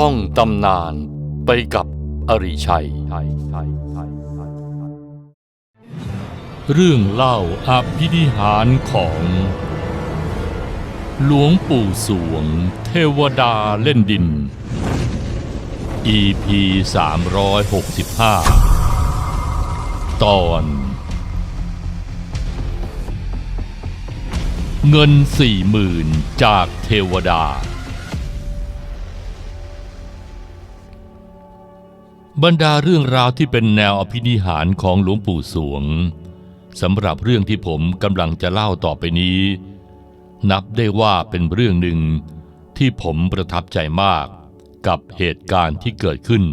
ท่องตำนานไปกับอริชัย เรื่องเล่าอภินิหารของ หลวงปู่สวง เทวดาเล่นดิน EP 365 ตอน เงินสี่หมื่นจากเทวดา บรรดาเรื่องราวที่เป็นแนวอภินิหารของหลวงปู่สวงสำหรับเรื่องที่ผมกำลังจะเล่าต่อไปนี้ นับได้ว่าเป็นเรื่องหนึ่งที่ผมประทับใจมากกับเหตุการณ์ที่เกิดขึ้น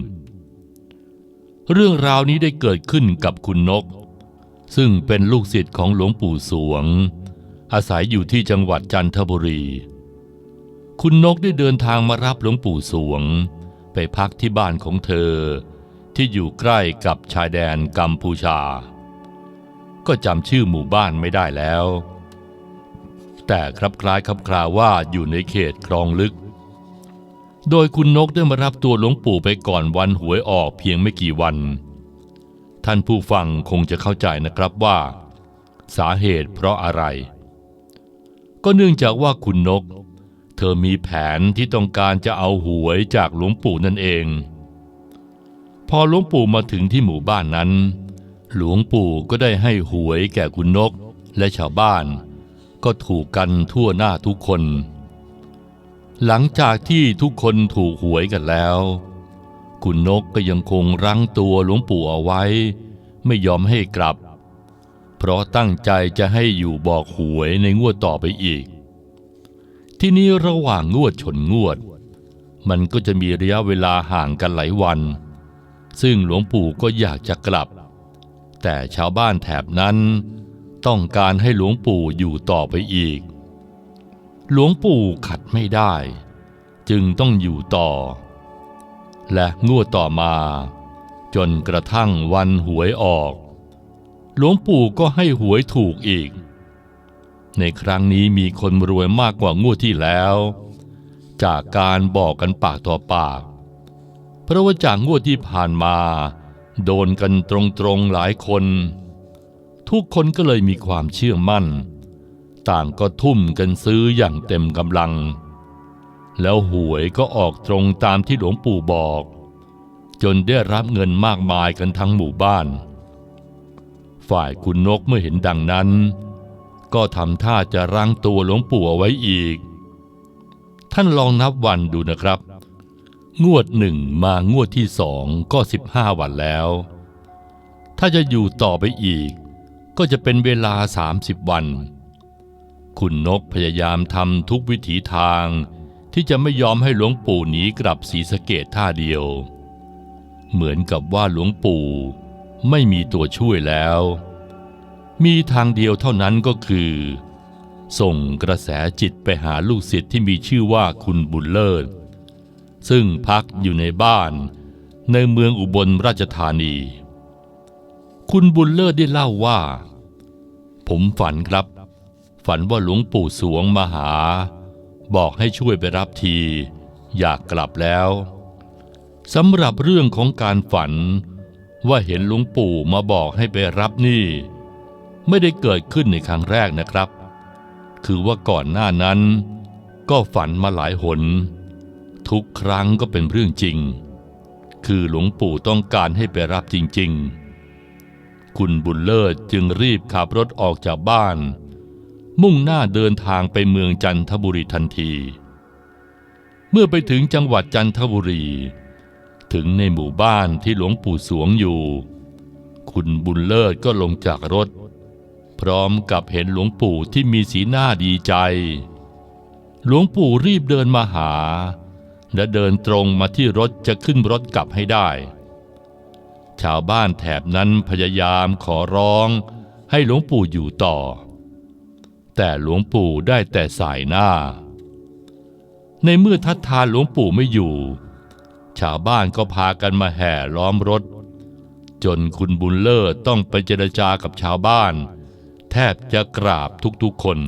เรื่องราวนี้ได้เกิดขึ้นกับคุณนก ซึ่งเป็นลูกศิษย์ของหลวงปู่สวง อาศัยอยู่ที่จังหวัดจันทบุรี คุณนกได้เดินทางมารับหลวงปู่สวง ไปพักที่บ้านของเธอ ที่อยู่ใกล้กับชายแดนกัมพูชา ก็จำชื่อหมู่บ้านไม่ได้แล้ว แต่ครับคล้ายครับคลาว่าอยู่ในเขตคลองลึก โดยคุณนกได้มารับตัวหลวงปู่ไปก่อนวันหวยออกเพียงไม่กี่วัน ท่านผู้ฟังคงจะเข้าใจนะครับว่า สาเหตุเพราะอะไร ก็เนื่องจากว่าคุณนก เธอมีแผนที่ต้องการจะเอาหวยจากหลวงปู่นั่นเอง พอหลวงปู่มาถึงที่หมู่บ้านนั้น หลวงปู่ก็ได้ให้หวยแก่คุณนกและชาวบ้าน ก็ถูกกันทั่วหน้าทุกคน หลังจากที่ทุกคนถูกหวยกันแล้ว คุณนกก็ยังคงรั้งตัวหลวงปู่เอาไว้ ไม่ยอมให้กลับ เพราะตั้งใจจะให้อยู่บอกหวยในงวดต่อไปอีก ที่นี้ระหว่างงวดชนงวด มันก็จะมีระยะเวลาห่างกันหลายวัน ซึ่งหลวงปู่ก็อยากจะกลับ แต่ชาวบ้านแถบนั้น ต้องการให้หลวงปู่อยู่ต่อไปอีก หลวงปู่ขัดไม่ได้ จึงต้องอยู่ต่อ และงวดต่อมา จนกระทั่งวันหวยออก หลวงปู่ก็ให้หวยถูกอีก ในครั้งนี้มีคนรวยมากกว่างวดที่แล้ว จากการบอกกันปากต่อปาก เพราะว่าจากงวดที่ผ่านมา โดนกันตรงๆหลายคน ทุกคนก็เลยมีความเชื่อมั่น ต่างก็ทุ่มกันซื้ออย่างเต็มกำลัง แล้วหวยก็ออกตรงตามที่หลวงปู่บอก จนได้รับเงินมากมายกันทั้งหมู่บ้าน ฝ่ายคุณนกเมื่อเห็นดังนั้น ก็ทำท่าจะรั้งตัวหลวงปู่เอาไว้อีก ท่านลองนับวันดูนะครับ งวดหนึ่งมางวดที่สองก็สิบห้าวันแล้ว ถ้าจะอยู่ต่อไปอีก ก็จะเป็นเวลาสามสิบวัน คุณนกพยายามทำทุกวิถีทาง ที่จะไม่ยอมให้หลวงปู่หนีกลับศรีสะเกดท่าเดียว เหมือนกับว่าหลวงปู่ไม่มีตัวช่วยแล้ว มีทางเดียวเท่านั้นก็คือ ส่งกระแสจิตไปหาลูกศิษย์ที่มีชื่อว่าคุณบุญเลิศ ซึ่งพักอยู่ในบ้าน ในเมืองอุบลราชธานี คุณบุญเลิศได้เล่าว่า ผมฝันครับ ฝันว่าหลวงปู่สวงมาหา บอกให้ช่วยไปรับที อยากกลับแล้วสำหรับเรื่องของการฝันว่าเห็นหลวงปู่มาบอกให้ไปรับนี่ ไม่ได้เกิดขึ้นในครั้งแรกนะครับ คือว่าก่อนหน้านั้น ก็ฝันมาหลายหน ทุกครั้งก็เป็นเรื่องจริง คือหลวงปู่ต้องการให้ไปรับจริง ๆ คุณบุญเลิศจึงรีบขับรถออกจากบ้าน มุ่งหน้าเดินทางไปเมืองจันทบุรีทันที เมื่อไปถึงจังหวัดจันทบุรี ถึงในหมู่บ้านที่หลวงปู่สวงอยู่ คุณบุญเลิศก็ลงจากรถ พร้อมกับเห็นหลวงปู่ที่มีสีหน้าดีใจหลวงปู่รีบเดินมาหา และเดินตรงมาที่รถจะขึ้นรถกลับให้ได้ ชาวบ้านแถบนั้นพยายามขอร้องให้หลวงปู่อยู่ต่อ แต่หลวงปู่ได้แต่สายหน้า ในเมื่อทัดทานหลวงปู่ไม่อยู่ ชาวบ้านก็พากันมาแห่ล้อมรถ จนคุณบุญเลิศต้องไปเจรจากับชาวบ้าน แทบจะกราบทุกๆคน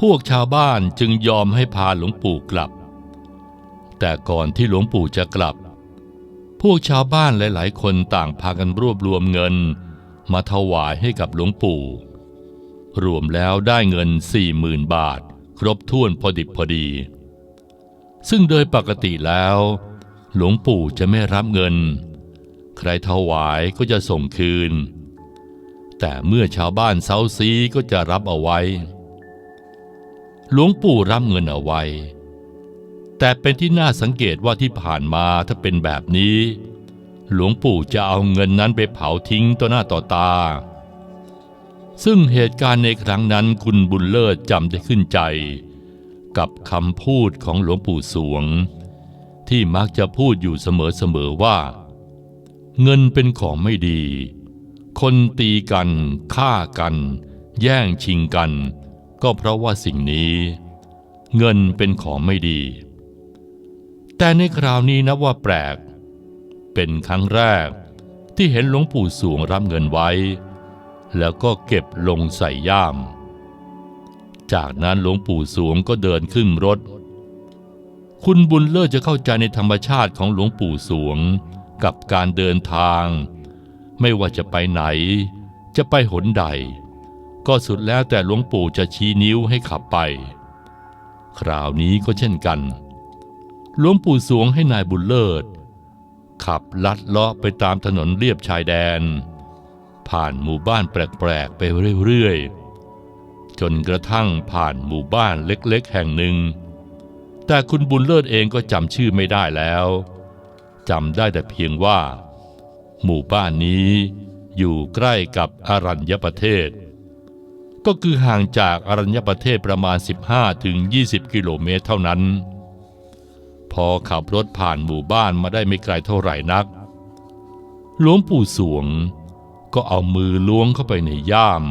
พวกชาวบ้านจึงยอมให้พาหลวงปู่กลับ แต่ก่อนที่หลวงปู่จะกลับ พวกชาวบ้านหลายๆ คนต่างพากันรวบรวมเงิน มาถวายให้กับหลวงปู่ รวมแล้วได้เงินสี่หมื่นบาท ครบถ้วนพอดิบพอดี ซึ่งโดยปกติแล้ว หลวงปู่จะไม่รับเงิน ใครถวายก็จะส่งคืน แต่เมื่อชาวบ้านเซาซีก็จะรับเอาไว้หลวงปู่รับเงินเอาไว้ แต่เป็นที่น่าสังเกตว่าที่ผ่านมาถ้าเป็นแบบนี้ หลวงปู่จะเอาเงินนั้นไปเผาทิ้งต่อหน้าต่อตา ซึ่งเหตุการณ์ในครั้งนั้นคุณบุญเลิศจำได้ขึ้นใจ กับคำพูดของหลวงปู่สวง ที่มักจะพูดอยู่เสมอๆว่า เงินเป็นของไม่ดี คนตีกันฆ่ากัน แย่งชิงกัน ก็เพราะว่าสิ่งนี้ เงินเป็นของไม่ดี แต่ในคราวนี้นับว่าแปลก เป็นครั้งแรกที่เห็นหลวงปู่สวงรับเงินไว้ แล้วก็เก็บลงใส่ย่าม จากนั้นหลวงปู่สวงก็เดินขึ้นรถ คุณบุญเลิศจะเข้าใจในธรรมชาติของหลวงปู่สวงกับการเดินทาง ไม่ว่าจะไปไหน จะไปหนใด ก็สุดแล้วแต่หลวงปู่จะชี้นิ้วให้ขับไป คราวนี้ก็เช่นกัน หลวงปู่สวงให้นายบุญเลิศ ขับลัดเลาะไปตามถนนเลียบชายแดน ผ่านหมู่บ้านแปลกๆไปเรื่อยๆ จนกระทั่งผ่านหมู่บ้านเล็กๆ แห่งหนึ่ง แต่คุณบุญเลิศเองก็จำชื่อไม่ได้แล้วจำได้แต่เพียงว่า หมู่บ้านนี้อยู่ใกล้กับอรัญญประเทศ ก็คือห่างจากอรัญญประเทศประมาณ 15-20 กิโลเมตรเท่านั้น พอขับรถผ่านหมู่บ้านมาได้ไม่ไกลเท่าไหร่นัก หลวงปู่สวงก็เอามือล้วงเข้าไปในย่าม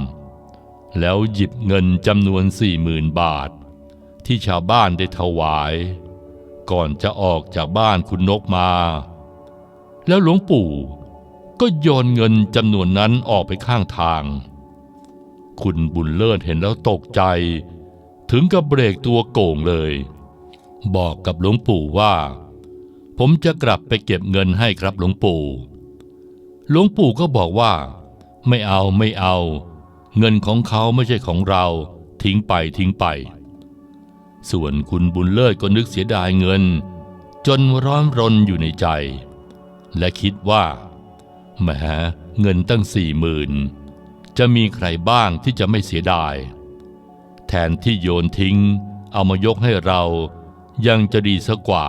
แล้วหยิบเงินจำนวนสี่หมื่นบาท ที่ชาวบ้านได้ถวาย ก่อนจะออกจากบ้านคุณนกมา แล้วหลวงปู่ก็โยนเงินจำนวนนั้นออกไปข้างทาง คุณบุญเลิศเห็นแล้วตกใจ ถึงกับเบรกตัวโก่งเลย บอกกับหลวงปู่ว่า ผมจะกลับไปเก็บเงินให้ครับหลวงปู่ หลวงปู่ก็บอกว่า ไม่เอาไม่เอา เงินของเขาไม่ใช่ของเรา ทิ้งไปทิ้งไป ส่วนคุณบุญเลิศก็นึกเสียดายเงิน จนร้อนรนอยู่ในใจ และคิดว่าแหมเงินตั้งสี่หมื่นจะมีใครบ้างที่จะไม่เสียดาย แทนที่โยนทิ้ง เอามายกให้เรา ยังจะดีสักกว่า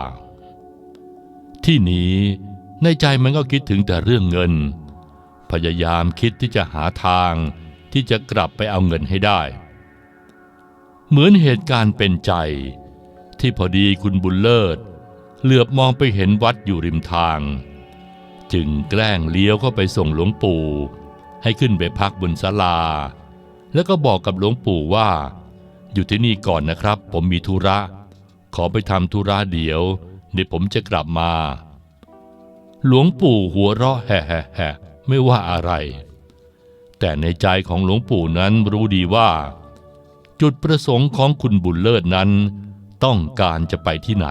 ที่นี้ในใจมันก็คิดถึงแต่เรื่องเงิน พยายามคิดที่จะหาทางที่จะกลับไปเอาเงินให้ได้ เหมือนเหตุการณ์เป็นใจ ที่พอดีคุณบุญเลิศ เหลือบมองไปเห็นวัดอยู่ริมทาง จึงแกล้งเลี้ยวเข้าไปส่งหลวงปู่ ให้ขึ้นไปพักบนศาลา แล้วก็บอกกับหลวงปู่ว่า อยู่ที่นี่ก่อนนะครับ ผมมีธุระ ขอไปทำธุระเดี๋ยว เดี๋ยวผมจะกลับมา หลวงปู่หัวเราะแฮ่แฮ่แฮ่ไม่ว่าอะไร แต่ในใจของหลวงปู่นั้นรู้ดีว่า จุดประสงค์ของคุณบุญเลิศนั้นต้องการจะไปที่ไหน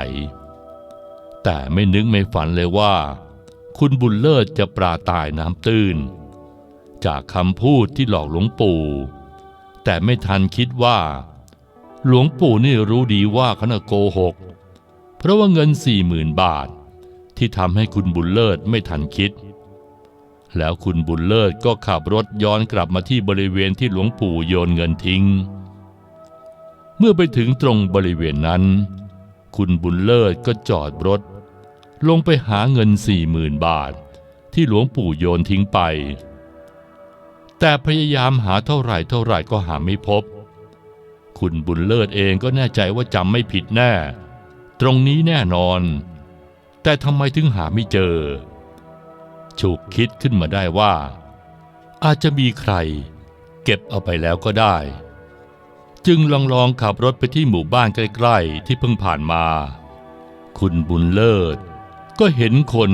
แต่ไม่นึกไม่ฝันเลยว่า คุณบุญเลิศจะปลาตายน้ำตื้น จากคำพูดที่หลอกหลวงปู่ แต่ไม่ทันคิดว่า หลวงปู่นี่รู้ดีว่าเขาน่ะโกหก เพราะว่าเงินสี่หมื่นบาท ที่ทำให้คุณบุญเลิศไม่ทันคิด แล้วคุณบุญเลิศก็ขับรถย้อนกลับมาที่บริเวณที่หลวงปู่โยนเงินทิ้ง เมื่อไปถึงตรงบริเวณนั้น คุณบุญเลิศก็จอดรถ ลงไปหาเงินสี่หมื่นบาท ที่หลวงปู่โยนทิ้งไป แต่พยายามหาเท่าไหร่เท่าไหร่ก็หาไม่พบ คุณบุญเลิศเองก็แน่ใจว่าจำไม่ผิดแน่ ตรงนี้แน่นอน แต่ทำไมถึงหาไม่เจอ ฉุกคิดขึ้นมาได้ว่า อาจจะมีใคร เก็บเอาไปแล้วก็ได้ จึงลองลองขับรถไปที่หมู่บ้านใกล้ๆ ที่เพิ่งผ่านมา คุณบุญเลิศ ก็เห็นคน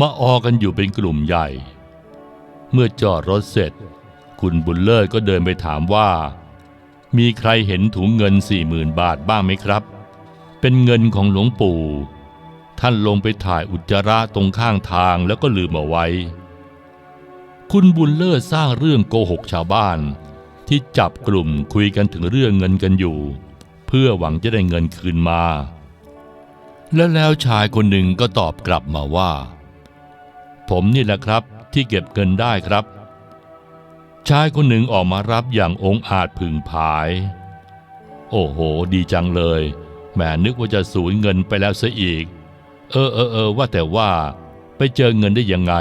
มาออกันอยู่เป็นกลุ่มใหญ่ เมื่อจอดรถเสร็จ คุณบุญเลิศก็เดินไปถามว่า มีใครเห็นถุงเงินสี่หมื่นบาทบ้างไหมครับ เป็นเงินของหลวงปู่ ท่านลงไปถ่ายอุจจาระตรงข้างทางแล้วก็ลืมเอาไว้ คุณบุญเลิศสร้างเรื่องโกหกชาวบ้าน ที่จับกลุ่มคุยกันถึงเรื่องเงินกันอยู่ เพื่อหวังจะได้เงินคืนมา และแล้วชายคนหนึ่งก็ตอบกลับมาว่า ผมนี่แหละครับที่เก็บเงินได้ครับ ชายคนหนึ่งออกมารับอย่างองอาจผึ่งผาย โอ้โห ดีจังเลยแหมนึกว่าจะสูญเงินไปแล้วซะอีก เออเออเออว่าแต่ว่า ไปเจอเงินได้ยังไง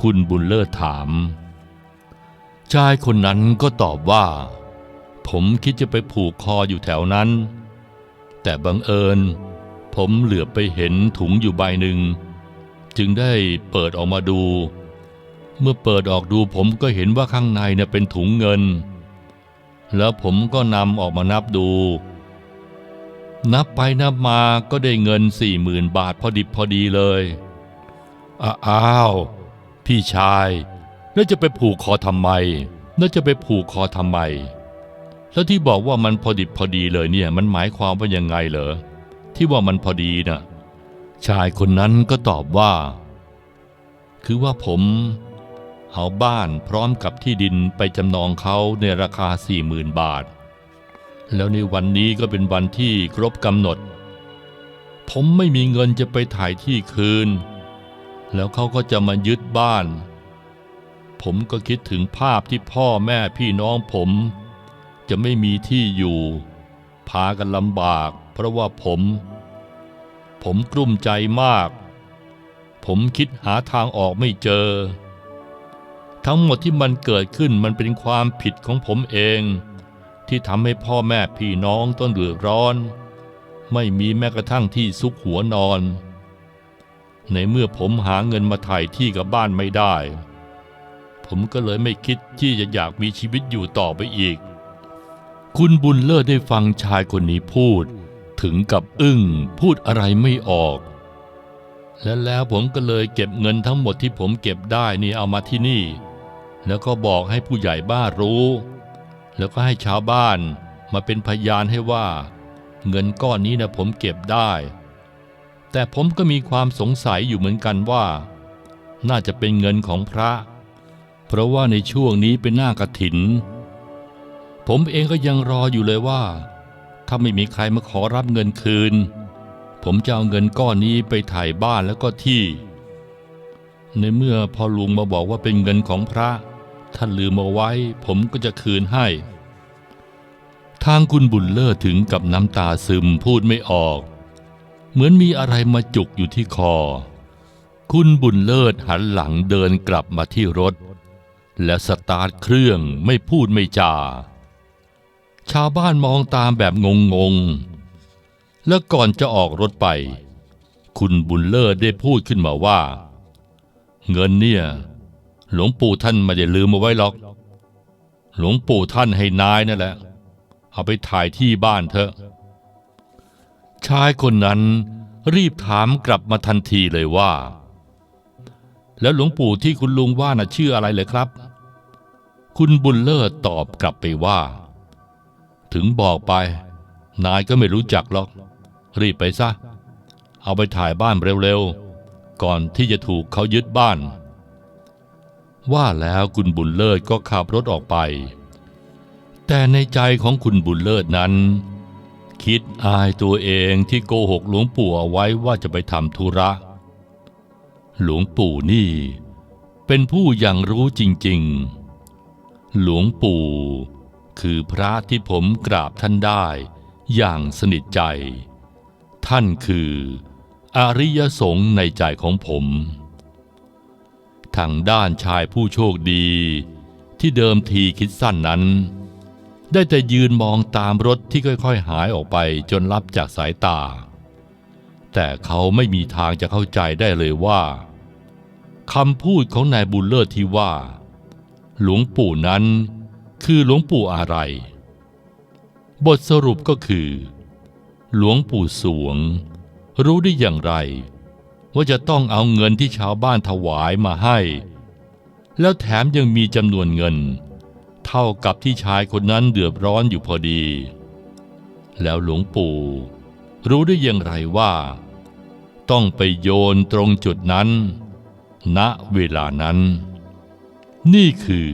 คุณบุญเลิศถาม ชายคนนั้นก็ตอบว่า ผมคิดจะไปผูกคออยู่แถวนั้น แต่บังเอิญ ผมเหลือไปเห็นถุงอยู่ใบหนึ่ง จึงได้เปิดออกมาดู เมื่อเปิดออกดูผมก็เห็นว่าข้างในเนี่ยเป็นถุงเงิน แล้วผมก็นำออกมานับดู นับไปนับมาก็ได้เงินสี่หมื่นบาทพอดิบพอดีเลยอ้าวพี่ชายแล้วจะไปผูกคอทำไมแล้วจะไปผูกคอทำไม แล้วที่บอกว่ามันพอดิบพอดีเลยเนี่ยมันหมายความว่ายังไงเหรอที่ว่ามันพอดีน่ะชายคนนั้นก็ตอบว่า คือว่าผม เอาบ้านพร้อมกับที่ดินไปจำนองเขาในราคาสี่หมื่นบาท แล้วในวันนี้ก็เป็นวันที่ครบกำหนด ผมไม่มีเงินจะไปถ่ายที่คืน แล้วเขาก็จะมายึดบ้าน ผมก็คิดถึงภาพที่พ่อแม่พี่น้องผม จะไม่มีที่อยู่ พากันลำบาก เพราะว่าผม ผมกลุ้มใจมาก ผมคิดหาทางออกไม่เจอ ทั้งหมดที่มันเกิดขึ้นมันเป็นความผิดของผมเอง ที่ทำให้พ่อแม่พี่น้องต้องเดือดร้อน ไม่มีแม้กระทั่งที่ซุกหัวนอน ในเมื่อผมหาเงินมาถ่ายที่กับบ้านไม่ได้ ผมก็เลยไม่คิดที่จะอยากมีชีวิตอยู่ต่อไปอีก คุณบุญเลิศได้ฟังชายคนนี้พูด ถึงกับอึ้งพูดอะไรไม่ออกและแล้วผมก็เลยเก็บเงินทั้งหมดที่ผมเก็บได้นี่เอามาที่นี่ แล้วก็บอกให้ผู้ใหญ่บ้านรู้ แล้วก็ให้ชาวบ้านมาเป็นพยานให้ว่า เงินก้อนนี้นะผมเก็บได้ แต่ผมก็มีความสงสัยอยู่เหมือนกันว่า น่าจะเป็นเงินของพระ เพราะว่าในช่วงนี้เป็นหน้ากระถิน ผมเองก็ยังรออยู่เลยว่า ถ้าไม่มีใครมาขอรับเงินคืน ผมจะเอาเงินก้อนนี้ไปถ่ายบ้านแล้วก็ที่ ในเมื่อพอลุงมาบอกว่าเป็นเงินของพระ ท่านลืมเอาไว้ผมก็จะคืนให้ ทางคุณบุญเลิศถึงกับน้ำตาซึมพูดไม่ออก เหมือนมีอะไรมาจุกอยู่ที่คอ คุณบุญเลิศหันหลังเดินกลับมาที่รถ และสตาร์ทเครื่องไม่พูดไม่จา ชาวบ้านมองตามแบบงงๆและก่อนจะออกรถไป คุณบุญเลิศได้พูดขึ้นมาว่า เงินเนี่ย หลวงปู่ท่านไม่ได้ลืมเอาไว้หรอก หลวงปู่ท่านให้นายนั่นแหละ เอาไปถ่ายที่บ้านเถอะ ชายคนนั้นรีบถามกลับมาทันทีเลยว่า แล้วหลวงปู่ที่คุณลุงว่าน่ะชื่ออะไรเลยครับ คุณบุญเลิศตอบกลับไปว่า ถึงบอกไป นายก็ไม่รู้จักหรอก รีบไปซะ เอาไปถ่ายบ้านเร็วๆ ก่อนที่จะถูกเขายึดบ้าน ว่าแล้วคุณบุญเลิศก็ขับรถออกไป แต่ในใจของคุณบุญเลิศนั้น คิดอายตัวเองที่โกหกหลวงปู่เอาไว้ว่าจะไปทำธุระ หลวงปู่นี่ เป็นผู้อย่างรู้จริงๆ หลวงปู่คือพระที่ผมกราบท่านได้อย่างสนิทใจ ท่านคือ อริยสงฆ์ในใจของผม ทางด้านชายผู้โชคดี ที่เดิมทีคิดสั้นนั้น ได้แต่ยืนมองตามรถที่ค่อยๆหายออกไปจนลับจากสายตา แต่เขาไม่มีทางจะเข้าใจได้เลยว่าคำพูดของนายบุญเลิศที่ว่า หลวงปู่นั้นคือหลวงปู่อะไร บทสรุปก็คือ หลวงปู่สวง รู้ได้อย่างไร ว่าจะต้องเอาเงินที่ชาวบ้านถวายมาให้ แล้วแถมยังมีจำนวนเงิน เท่ากับที่ชายคนนั้นเดือดร้อนอยู่พอดี แล้วหลวงปู่ รู้ได้อย่างไรว่า ต้องไปโยนตรงจุดนั้น ณเวลานั้น นี่คือ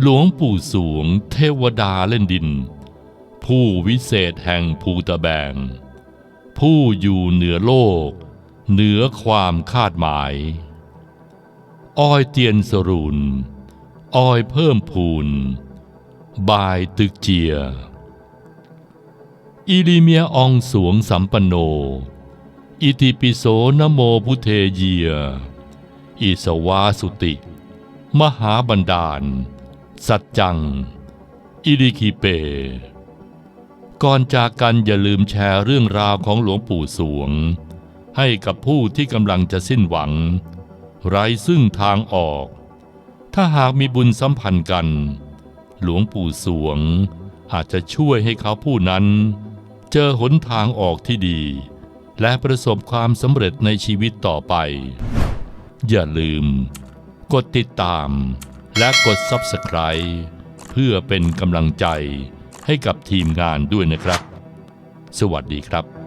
หลวงปู่สวงเทวดาเล่นดิน ผู้วิเศษแห่งภูตะแบง ผู้อยู่เหนือโลก เหนือความคาดหมายอ้อยเตียนสรุนอ้อยเพิ่มพูน บายตึกเจีย อิลิเมียอองสวงสัมปันโน อิติปิโสนโมพุเทเยีย อิสวาสุติ มหาบันดาล สัจจัง อิริคิเป ก่อนจากกันอย่าลืมแชร์เรื่องราวของหลวงปู่สวง ให้กับผู้ที่กำลังจะสิ้นหวัง ไร้ซึ่งทางออก ถ้าหากมีบุญสัมพันธ์กัน หลวงปู่สวง อาจจะช่วยให้เขาผู้นั้น เจอหนทางออกที่ดี และประสบความสำเร็จในชีวิตต่อไป อย่าลืม กดติดตาม และกด Subscribe เพื่อเป็นกำลังใจให้กับทีมงานด้วยนะครับ สวัสดีครับ